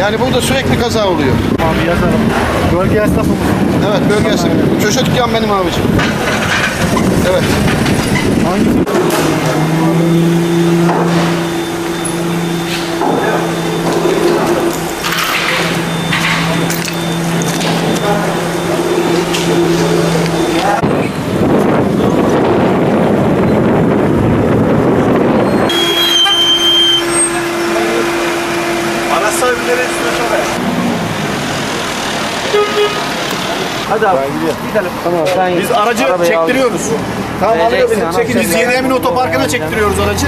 Yani burada sürekli kaza oluyor. Abi yazarım. Bölge esnafımız. Evet bölgesi. Köşe dükkan benim abicim. Evet. Hangisi? Üstüne. Hadi abi. Gidelim. Tamam sen Biz aracı çektiriyoruz. Tamam alıyoruz. Çekin. Biz Yeni Emin Otoparkı'na çektiriyoruz aracı.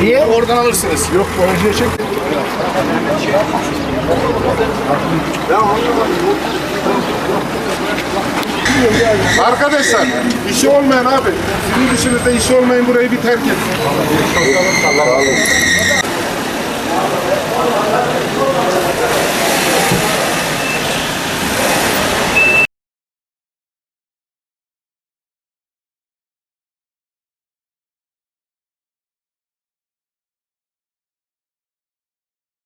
Niye? Oradan alırsınız. Yok aracıya çek. Arkadaşlar işi olmayan abi. Sizin dışınızda işi olmayan burayı bir terk edin.